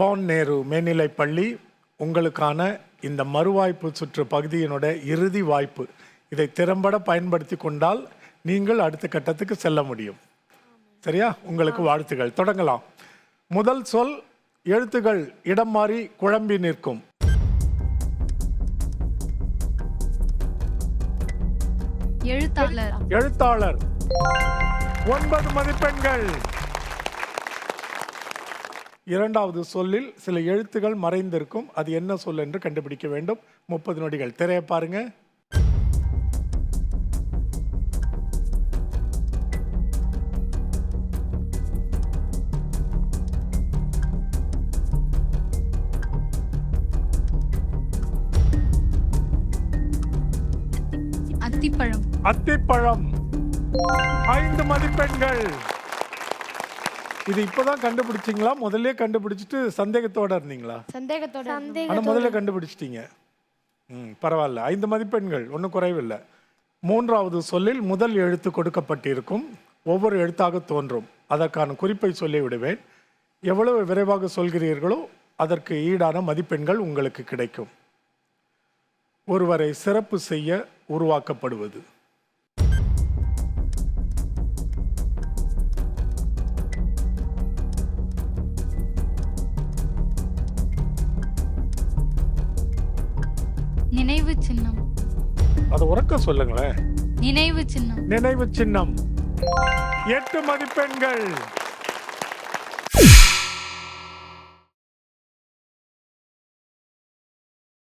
செப்பான் நேரு மேல்நிலைப் பள்ளி உங்களுக்கான இந்த மறுவாய்ப்பு சுற்று பகுதியினோட இறுதி வாய்ப்பு. இதை திறம்பட பயன்படுத்தி கொண்டால் நீங்கள் அடுத்த கட்டத்துக்கு செல்ல முடியும். சரியா? உங்களுக்கு வாழ்த்துகள். தொடங்கலாம். முதல் சொல் எழுத்துகள் இடம் மாறி குழம்பி நிற்கும். எழுத்தாளர். எழுத்தாளர். ஒன்பது மதிப்பெண்கள். இரண்டாவது சொல்லில் சில எழுத்துகள் மறைந்திருக்கும். அது என்ன சொல் என்று கண்டுபிடிக்க வேண்டும். முப்பது நொடிகள். திரைய பாருங்க. அத்திப்பழம். அத்திப்பழம். ஐந்து மதிப்பெண்கள். இது இப்போதான் கண்டுபிடிச்சிங்களா? முதல்ல கண்டுபிடிச்சிட்டு சந்தேகத்தோட இருந்தீங்களா? சந்தேகத்தோட ஆனா முதல்ல கண்டுபிடிச்சிட்டீங்க. ம் பரவாயில்ல. ஐந்து மதிப்பெண்கள் ஒன்றும் குறைவில்லை. மூன்றாவது சொல்லில் முதல் எழுத்து கொடுக்கப்பட்டிருக்கும். ஒவ்வொரு எழுத்தாக தோன்றும். அதற்கான குறிப்பை சொல்லி விடுவேன் எவ்வளவு விரைவாக சொல்கிறீர்களோ அதற்கு ஈடான மதிப்பெண்கள் உங்களுக்கு கிடைக்கும். ஒருவரை சிறப்பு செய்ய உருவாக்கப்படுவது. நினைவு சின்னம். அதை உறக்க சொல்லுங்களேன். நினைவு சின்னம். நினைவு சின்னம். எட்டு மதிப்பெண்கள்.